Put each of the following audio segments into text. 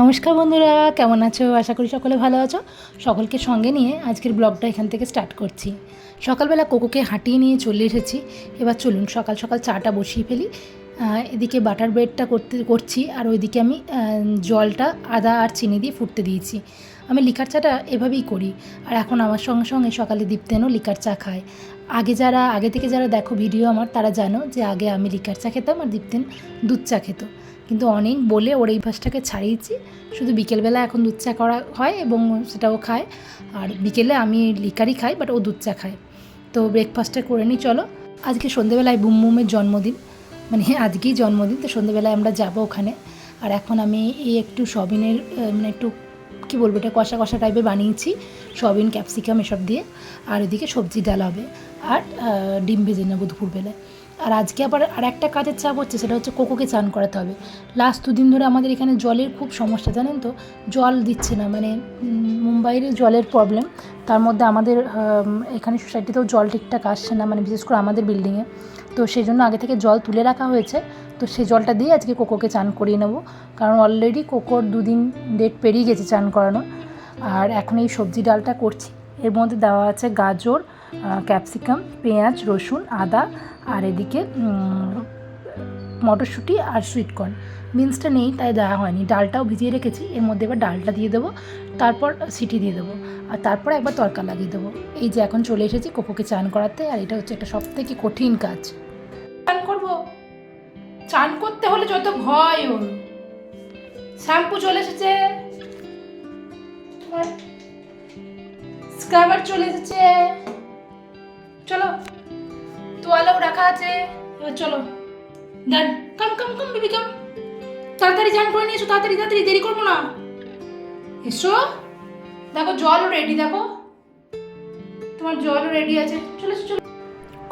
নমস্কার বন্ধুরা, কেমন আছো? আশা করি সকলে ভালো আছো। সকলকে সঙ্গে নিয়ে আজকের ব্লগটা এখান থেকে স্টার্ট করছি। সকালবেলা কোকোকে হাঁটিয়ে নিয়ে চলে এসেছি। এবার চলুন সকাল সকাল চাটা বসিয়ে ফেলি। এদিকে বাটার ব্রেডটা করতে, করছি, আর ওইদিকে আমি জলটা, আদা আর চিনি দিয়ে ফুটতে দিয়েছি। আমি লিকার চাটা এভাবেই করি, আর এখন আমার সঙ্গে সঙ্গে সকালে দীপ্তেনও লিকার চা খায়। আগে যারা, আগে থেকে যারা দেখো ভিডিও আমার, তারা জানো যে আগে আমি লিকার চা খেতাম আর দীপ্তেন দুধ চা খেত। কিন্তু অনেক বলে ওর এই ভাসটাকে ছাড়িয়েছি। শুধু বিকেলবেলা এখন দুধ চা করা হয় এবং সেটাও খায়। আর বিকেলে আমি লিকারই খাই বাট ও দুধ চা খায়। তো ব্রেকফাস্টটা করে নিই, চলো। আজকে সন্ধেবেলায় বুম বুমের জন্মদিন। মানে আজকেই জন্মদিন, তো সন্ধেবেলায় আমরা যাব ওখানে। আর এখন আমি এই একটু সবিনের মানে একটু, কী বলব এটা, কষা কষা টাইপের বানিয়েছি। সবিন, ক্যাপসিকাম এসব দিয়ে। আর এদিকে সবজি ডাল হবে। আর ডিম ভেজে নেব দুপুরবেলায়। আর আজকে আবার আর একটা কাজের চাপ হচ্ছে, সেটা হচ্ছে কোকোকে চান করাতে হবে। লাস্ট দুদিন ধরে আমাদের এখানে জলের খুব সমস্যা, জানেন তো? জল দিচ্ছে না মানে মুম্বাইয়ের জলের প্রবলেম তার মধ্যে আমাদের এখানে সোসাইটিতেও জল ঠিকঠাক আসছে না মানে বিশেষ করে আমাদের বিল্ডিংয়ে তো সেই জন্য আগে থেকে জল তুলে রাখা হয়েছে। তো সেই জলটা দিয়ে আজকে কোকোকে চান করিয়ে নেব। কারণ অলরেডি কোকোর দুদিন ডেট পেরিয়ে গেছে চান করানো। আর এখন এই সবজি ডালটা করছি। এর মধ্যে দেওয়া আছে গাজর ক্যাপসিকাম পেঁয়াজ, রসুন, আদা। আর এদিকে মটরশুঁটি আর সুইটকর্ন বিনসটা নেই, তাই দেওয়া হয়নি। ডালটাও ভিজিয়ে রেখেছি, এর মধ্যে এবার ডালটা দিয়ে দেবো, তারপর সিটি দিয়ে দেবো, আর তারপর একবার তরকা লাগিয়ে দেবো। এই যে এখন চলে এসেছি কোকোকে চান করাতে, আর এটা হচ্ছে একটা সব থেকে কঠিন কাজ। চান করব? চান করতে হলে যত ভয় ওর। শ্যাম্পু চলে এসেছে। স্ক্রাবার চলে এসেছে। চলো। তোয়ালাও রাখা আছে। চলো। Done come come come, baby, come. তাড়াতাড়ি যান করে নিয়ে এসো, তাড়াতাড়ি তাড়াতাড়ি, দেরি করব না। এসো। দেখো, জলও রেডি দেখো। তোমার জলও রেডি আছে। চলে চলো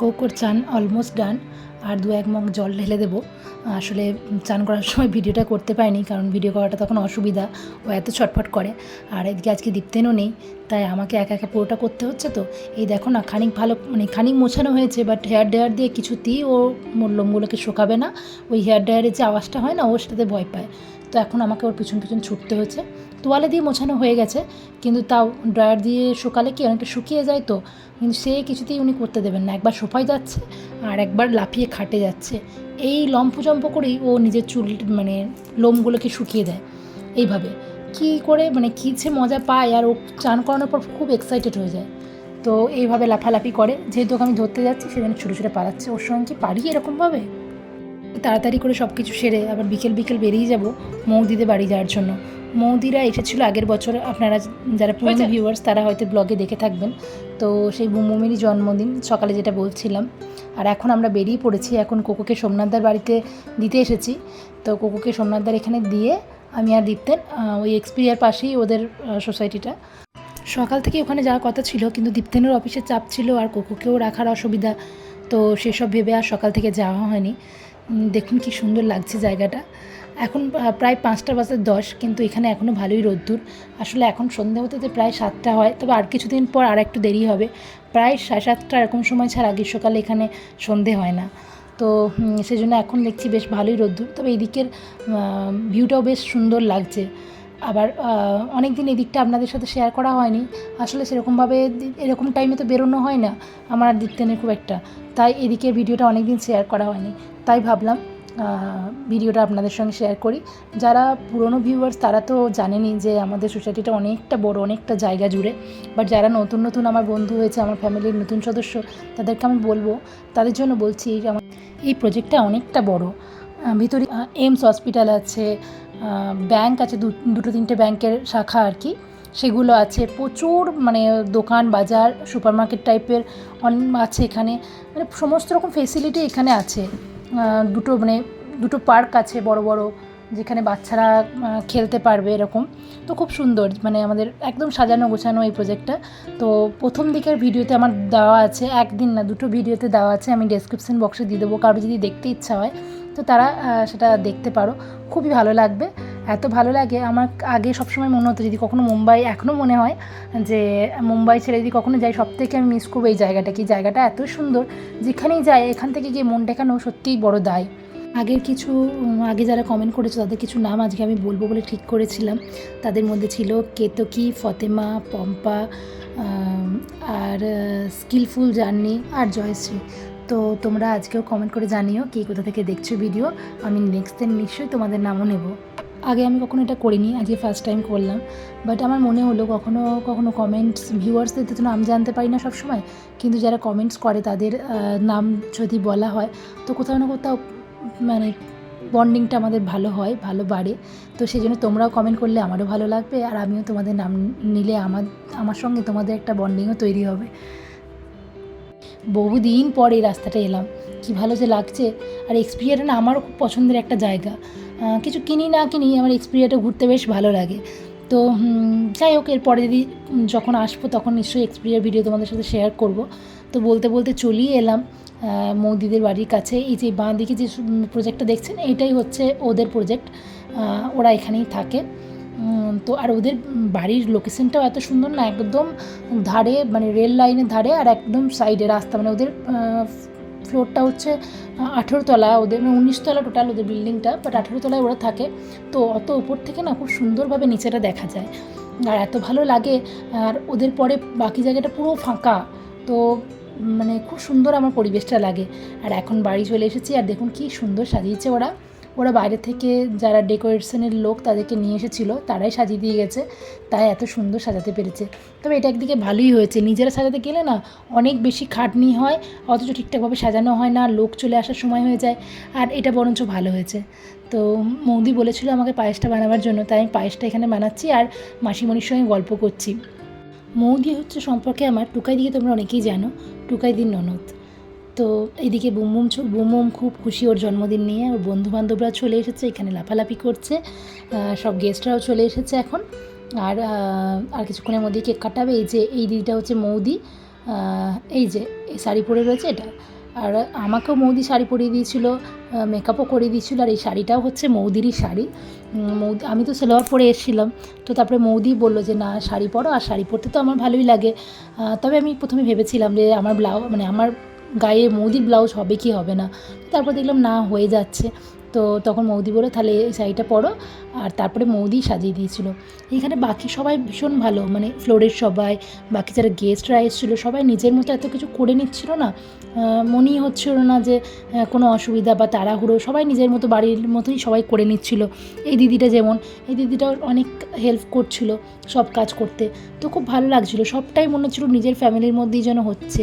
কোকোর চান অলমোস্ট ডান, আর দু এক মগ জল ঢেলে দেবো। আসলে চান করার সময় ভিডিওটা করতে পারিনি, কারণ ভিডিও করাটা তখন অসুবিধা, ও এত ছটফট করে। আর এদিকে আজকে দীপ্তেনও নেই, তাই আমাকে একা একা পুরোটা করতে হচ্ছে তো। এই দেখো না, খানিক ভালো মানে খানিক মোছানো হয়েছে বাট হেয়ার ড্রায়ার দিয়ে কিছুতেই ও মোর লোমগুলোকে শোকাবে না। ওই হেয়ার ড্রায়ারের যে আওয়াজটা হয় না ওর সেটাতে ভয় পায়। তো এখন আমাকে ওর পিছন পিছন ছুটতে হয়েছে। তোয়ালে দিয়ে মোছানো হয়ে গেছে, কিন্তু তাও ড্রায়ার দিয়ে শুকালে কি অনেকটা শুকিয়ে যায় তো? কিন্তু সে কিছুতেই উনি করতে দেবেন না। একবার সোফায় যাচ্ছে আর একবার লাফিয়ে খাটে যাচ্ছে। এই লম্ফজম্প করেই ও নিজের চুল মানে লোমগুলোকে শুকিয়ে দেয়। এইভাবে। কি করে মানে কী সে মজা পায় আর ও চান করানোর পর খুব এক্সাইটেড হয়ে যায়। তো এইভাবে লাফালাফি করে। যেহেতু আমি ধরতে যাচ্ছি সেখানে ছুটে ছুটে পালাচ্ছে। ওর সঙ্গে কি পারি এরকমভাবে? তাড়াতাড়ি করে সব কিছু সেরে আবার বিকেল বিকেল বেরিয়ে যাব মৌদিদের বাড়ি যাওয়ার জন্য। মৌদিরা এসেছিল আগের বছর আপনারা যারা পুরনো ভিউয়ার্স তারা হয়তো ব্লগে দেখে থাকবেন। তো সেই বুমুমেরই জন্মদিন সকালে যেটা বলছিলাম। আর এখন আমরা বেরিয়ে পড়েছি এখন কোকোকে সোমনাথদার বাড়িতে দিতে এসেছি। তো কোকোকে সোমনাথদার এখানে দিয়ে আমি আর দীপ্তেন ওই এক্সপিরিয়ার পাশেই ওদের সোসাইটিটা সকাল থেকে ওখানে যাওয়ার কথা ছিল কিন্তু দীপ্তেনের অফিসে চাপ ছিল আর কোকোকেও রাখার অসুবিধা। তো সেসব ভেবে আর সকাল থেকে যাওয়া হয়নি। দেখুন কি সুন্দর লাগছে জায়গাটা। এখন প্রায় পাঁচটা বাজে দশ, কিন্তু এখানে এখনও ভালোই রোদ্দুর। আসলে এখন সন্ধে হতে প্রায় সাতটা হয়, তবে আর কিছুদিন পর আর একটু দেরি হবে। প্রায় সাড়ে সাতটা এরকম সময় ছাড়া গ্রীষ্মকালে এখানে সন্ধে হয় না। তো সেজন্য এখন দেখছি বেশ ভালোই রোদ্দুর, তবে এদিকের ভিউটাও বেশ সুন্দর লাগছে। আবার অনেক দিন এদিকটা আপনাদের সাথে শেয়ার করা হয়নি। আসলে সেরকমভাবে এরকম টাইমে তো বেরোনো হয় না, আমার আর দিকতেনের খুব একটা। তাই এদিকের ভিডিওটা অনেক দিন শেয়ার করা হয়নি। তাই ভাবলাম ভিডিওটা আপনাদের সঙ্গে শেয়ার করি। যারা পুরনো ভিউয়ার্স তারা তো জানেনই যে আমাদের সোসাইটিটা অনেকটা বড়, অনেকটা জায়গা জুড়ে। বাট যারা নতুন নতুন আমার বন্ধু হয়েছে, আমার ফ্যামিলির নতুন সদস্য, তাদেরকে আমি বলব, তাদের জন্য বলছি আমার এই প্রজেক্টটা অনেকটা বড়। ভিতরে এমস হসপিটাল আছে ব্যাংক আছে দুটো তিনটে ব্যাংকের শাখা আর কি। সেগুলো আছে, প্রচুর মানে দোকান, বাজার সুপার মার্কেট টাইপের আছে এখানে। মানে সমস্ত রকম ফেসিলিটি এখানে আছে। দুটো মানে দুটো পার্ক আছে বড় বড়, যেখানে বাচ্চারা খেলতে পারবে এরকম। তো খুব সুন্দর মানে আমাদের একদম সাজানো গোছানো এই প্রজেক্টটা তো প্রথম দিকের ভিডিওতে আমার দেওয়া আছে, একদিন না, দুটো ভিডিওতে দেওয়া আছে, আমি ডেসক্রিপশন বক্সে দিয়ে দেবো। কারও যদি দেখতে ইচ্ছা হয় তো তারা সেটা দেখতে পারো। খুবই ভালো লাগবে। এত ভালো লাগে, আমার আগে সবসময় মনে হতো যদি কখনো মুম্বাই এখনও মনে হয় যে মুম্বাই ছেড়ে যদি কখনো যাই সব থেকে আমি মিস করব এই জায়গাটা। কি জায়গাটা এত সুন্দর, যেখানেই যাই, এখান থেকে গিয়ে মন টেকানো সত্যিই বড় দায়। আগের কিছু আগে যারা কমেন্ট করেছে, তাদের কিছু নাম আজকে আমি বলব বলে ঠিক করেছিলাম। তাদের মধ্যে ছিল কেতকি, ফতেমা, পম্পা আর স্কিলফুল জার্নি আর জয়শ্রী। তো তোমরা আজকেও কমেন্ট করে জানিও কে কোথা থেকে দেখছ ভিডিও আমি নেক্সট দিন নিশ্চয়ই তোমাদের নামও নেব। আগে আমি কখনো এটা করিনি, আজকে ফার্স্ট টাইম করলাম। বাট আমার মনে হলো কখনো কখনো কমেন্টস ভিউয়ার্সদের তো নাম জানতে পারি না সবসময়। কিন্তু যারা কমেন্টস করে তাদের নাম যদি বলা হয়, তো কোথাও না কোথাও মানে বন্ডিংটা আমাদের ভালো হয়, ভালো বাড়ে। তো সেই জন্য তোমরাও কমেন্ট করলে আমারও ভালো লাগবে। আর আমিও তোমাদের নাম নিলে আমার আমার সঙ্গে তোমাদের একটা বন্ডিংও তৈরি হবে। বহুদিন পর এই রাস্তাটা এলাম। কি ভালো যে লাগছে। আর এক্সপিরিয়াটা না আমারও খুব পছন্দের একটা জায়গা। কিছু কিনি না কিনি আমার এক্সপিরিয়াটা ঘুরতে বেশ ভালো লাগে। তো যাই হোক, এরপরে যদি যখন আসব তখন নিশ্চয়ই এক্সপিরিয়ার ভিডিও তোমাদের সাথে শেয়ার করব। তো বলতে বলতে চলিয়ে এলাম মৌদিদের বাড়ির কাছে। এই যে বাঁ দিকে যে প্রজেক্টটা দেখছেন, এটাই হচ্ছে ওদের প্রজেক্ট ওরা এখানেই থাকে। তো আর ওদের বাড়ির লোকেশনটাও এত সুন্দর না, একদম ধারে মানে রেল লাইনের ধারে আর একদম সাইডে রাস্তা মানে ওদের ফ্লোরটা হচ্ছে আঠেরো তলা, ওদের মানে উনিশ তলা টোটাল ওদের বিল্ডিংটা বাট আঠেরো তলায় ওরা থাকে। তো অত উপর থেকে না খুব সুন্দরভাবে নিচেটা দেখা যায়। আর এত ভালো লাগে, আর ওদের পরে বাকি জায়গাটা পুরো ফাঁকা। তো মানে খুব সুন্দর আমার পরিবেশটা লাগে। আর এখন বাড়ি চলে এসেছি, আর দেখুন কি সুন্দর সাজিয়েছে ওরা। ওরা বাইরে থেকে যারা ডেকোরেশনের লোক তাদেরকে নিয়ে এসেছিল, তারাই সাজিয়ে দিয়ে গেছে। তাই এত সুন্দর সাজাতে পেরেছে। তবে এটা একদিকে ভালোই হয়েছে। নিজেরা সাজাতে গেলে না অনেক বেশি খাটনি হয়, অথচ ঠিকঠাকভাবে সাজানো হয় না, লোক চলে আসার সময় হয়ে যায়, আর এটা বরঞ্চ ভালো হয়েছে। তো মৌদি বলেছিল আমাকে পায়েসটা বানাবার জন্য, তাই আমি পায়েসটা এখানে বানাচ্ছি আর মাসিমণির সঙ্গে গল্প করছি। মৌদি হচ্ছে সম্পর্কে আমার টুকাই দিকে তোমরা অনেকেই জানো, টুকাই দিন ননদ। তো এদিকে বুমবুম বুমবুম খুব খুশি ওর জন্মদিন নিয়ে। ওর বন্ধু বান্ধবরা চলে এসেছে, এখানে লাফালাফি করছে। সব গেস্টরাও চলে এসেছে এখন। আর আর কিছুক্ষণের মধ্যেই কেক কাটাবে। এই যে, এই দিদিটা হচ্ছে মৌদি। এই যে শাড়ি পরে রয়েছে এটা। আর আমাকেও মৌদি শাড়ি পরিয়ে দিয়েছিল মেকআপও করিয়ে দিয়েছিল। আর এই শাড়িটাও হচ্ছে মৌদিরই শাড়ি। মৌদি আমি তো সেলোয়ার পরে এসেছিলাম। তো তারপরে মৌদি বলল যে, না, শাড়ি পরো। আর শাড়ি পরতে তো আমার ভালোই লাগে। তবে আমি প্রথমে ভেবেছিলাম যে, আমার ব্লাউজ মানে আমার গায়ে মোদি ব্লাউজ হবে কি হবে না। তারপর দেখলাম না হয়ে যাচ্ছে। তো তখন মৌদি বলে, তাহলে এই শাড়িটা পরো। আর তারপরে মৌদি সাজিয়ে দিয়েছিল। এখানে বাকি সবাই ভীষণ ভালো মানে ফ্লোরের সবাই, বাকি যারা গেস্টরা এসেছিল, সবাই নিজের মতো এত কিছু করে নিচ্ছিল না। মনেই হচ্ছিল না যে কোনো অসুবিধা বা তাড়াহুড়ো, সবাই নিজের মতো বাড়ির মতোই সবাই করে নিচ্ছিল। এই দিদিটা যেমন, এই দিদিটাও অনেক হেল্প করছিল সব কাজ করতে। তো খুব ভালো লাগছিল, সবটাই মনে হচ্ছিল নিজের ফ্যামিলির মধ্যেই যেন হচ্ছে।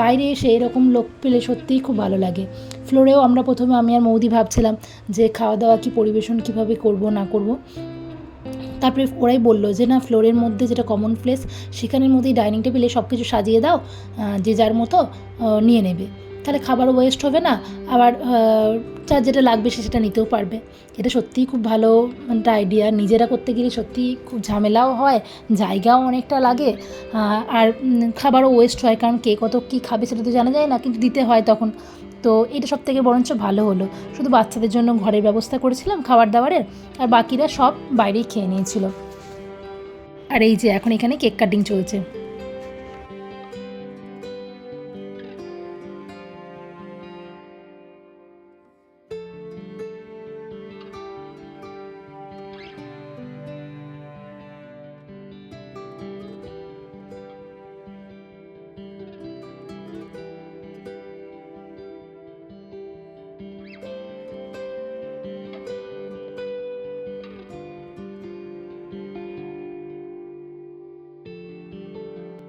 বাইরে এসে এরকম লোক পেলে সত্যিই খুব ভালো লাগে। ফ্লোরেও আমরা প্রথমে আমি আর মৌদি ভাবছিলাম যে খাওয়া দাওয়া কি পরিবেশন কীভাবে করব, না করব। তারপরে ওরাই বলল যে, না ফ্লোরের মধ্যে যেটা কমন প্লেস সেখানের মধ্যেই ডাইনিং টেবিলে সব কিছু সাজিয়ে দাও যে যার মতো নিয়ে নেবে। তাহলে খাবারও ওয়েস্ট হবে না, আবার যার যেটা লাগবে সে সেটা নিতেও পারবে। এটা সত্যিই খুব ভালো একটা আইডিয়া নিজেরা করতে গেলে সত্যিই খুব ঝামেলাও হয়, জায়গাও অনেকটা লাগে আর খাবারও ওয়েস্ট হয়, কারণ কে কত কী খাবে সেটা তো জানা যায় না, কিন্তু দিতে হয় তখন। তো এটা সব থেকে বরঞ্চ ভালো হলো। শুধু বাচ্চাদের জন্য ঘরের ব্যবস্থা করেছিলাম, খাবার দাবারের, আর বাকিরা সব বাইরেই খেয়ে নিয়েছিল। আর এই যে এখন এখানে কেক কাটিং চলছে।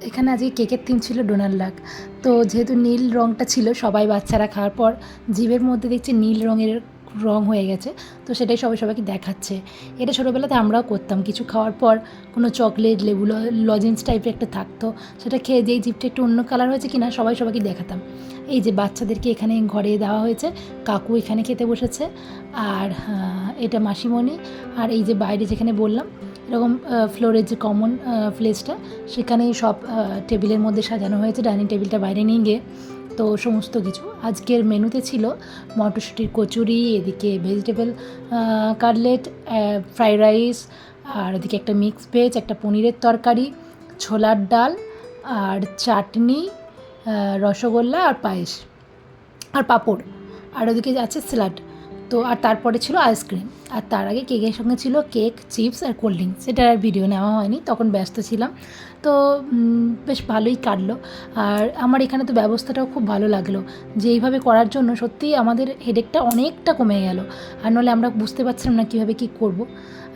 এখানে আজকে কেকের থিম ছিল ডোনাল্ড ডাক তো যেহেতু নীল রঙটা ছিল সবাই বাচ্চারা খাওয়ার পর জিভের মধ্যে দেখছি নীল রঙের রং হয়ে গেছে, তো সেটাই সবাই সবাইকে দেখাচ্ছে। এটা ছোটোবেলাতে আমরাও করতাম। কিছু খাওয়ার পর কোনো চকলেট লেবু লজেন্স টাইপের একটা থাকতো। সেটা খেয়ে যেই জিপটা একটু অন্য কালার হয়েছে কিনা সবাই সবাইকে দেখাতাম। এই যে বাচ্চাদেরকে এখানে ঘরে দেওয়া হয়েছে, কাকু এখানে খেতে বসেছে, আর এটা মাসিমণি, আর এই যে বাইরে যেখানে বললাম এরকম ফ্লোরের যে কমন প্লেসটা সেখানেই সব টেবিলের মধ্যে সাজানো হয়েছে ডাইনিং টেবিলটা বাইরে নিয়ে গিয়ে। তো সমস্ত কিছু। আজকের মেনুতে ছিল মটরশুঁটির কচুরি, এদিকে ভেজিটেবল কাটলেট ফ্রাইড রাইস আর এদিকে একটা মিক্স ভেজ একটা পনিরের তরকারি, ছোলার ডাল, আর চাটনি রসগোল্লা আর পায়েস। আর পাঁপড়। আর ওদিকে আছে স্যালাড তো আর তারপরে ছিল আইসক্রিম। আর তার আগে কেকের সঙ্গে ছিল কেক, চিপস আর কোল্ড ড্রিঙ্কস। সেটার আর ভিডিও নেওয়া হয়নি, তখন ব্যস্ত ছিলাম। তো বেশ ভালোই কাটলো। আর আমার এখানে তো ব্যবস্থাটাও খুব ভালো লাগল যে এইভাবে করার জন্য সত্যিই আমাদের হেডেকটা অনেকটা কমে গেল। আর নাহলে আমরা বুঝতে পারছিলাম না কীভাবে কী করব।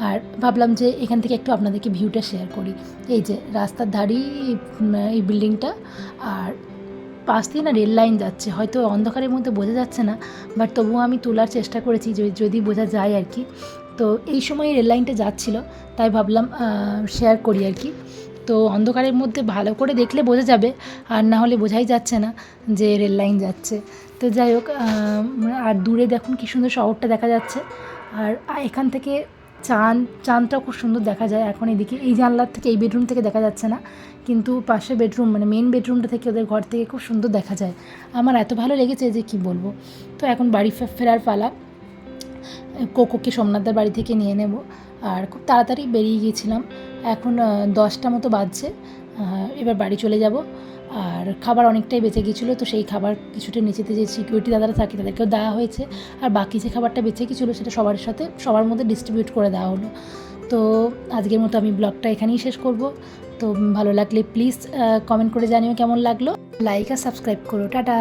আর ভাবলাম যে এখান থেকে একটু আপনাদেরকে ভিউটা শেয়ার করি। এই যে রাস্তার ধারেই এই বিল্ডিংটা আর পাশ দিয়ে না রেল লাইন যাচ্ছে। হয়তো অন্ধকারের মধ্যে বোঝা যাচ্ছে না, বাট তবুও আমি তোলার চেষ্টা করেছি যদি বোঝা যায় আর কি। তো এই সময় রেল লাইনটা যাচ্ছিল, তাই ভাবলাম শেয়ার করি আর কি। তো অন্ধকারের মধ্যে ভালো করে দেখলে বোঝা যাবে, আর না হলে বোঝাই যাচ্ছে না যে রেল লাইন যাচ্ছে। তো যাই হোক আর দূরে দেখুন কী সুন্দর শহরটা দেখা যাচ্ছে। আর এখান থেকে চাঁদ চাঁদটাও খুব সুন্দর দেখা যায় এখন এদিকে। এই জানলার থেকে, এই বেডরুম থেকে দেখা যাচ্ছে না, কিন্তু পাশে বেডরুম মানে মেন বেডরুমটা থেকে ওদের ঘর থেকে খুব সুন্দর দেখা যায়। আমার এত ভালো লেগেছে যে কি বলব। তো এখন বাড়ি ফেরার পালা। কোকোকে সোমনাথদের বাড়ি থেকে নিয়ে নেব। আর খুব তাড়াতাড়ি বেরিয়ে গিয়েছিলাম। এখন দশটা মতো বাজছে। এবার বাড়ি চলে যাব। আর খাবার অনেকটাই বেঁচে গিয়েছিল, তো সেই খাবার কিছুটা নিচেতে যে সিকিউরিটি দাদারা থাকে তাদেরকেও দেওয়া হয়েছে। আর বাকি যে খাবারটা বেঁচে গিয়েছিল সেটা সবার সাথে, সবার মধ্যে ডিস্ট্রিবিউট করে দেওয়া হলো। তো আজকের মতো আমি ব্লগটা এখানেই শেষ করব। তো ভালো লাগলে প্লিজ কমেন্ট করে জানিও কেমন লাগল। লাইক আর সাবস্ক্রাইব করো, টাটা।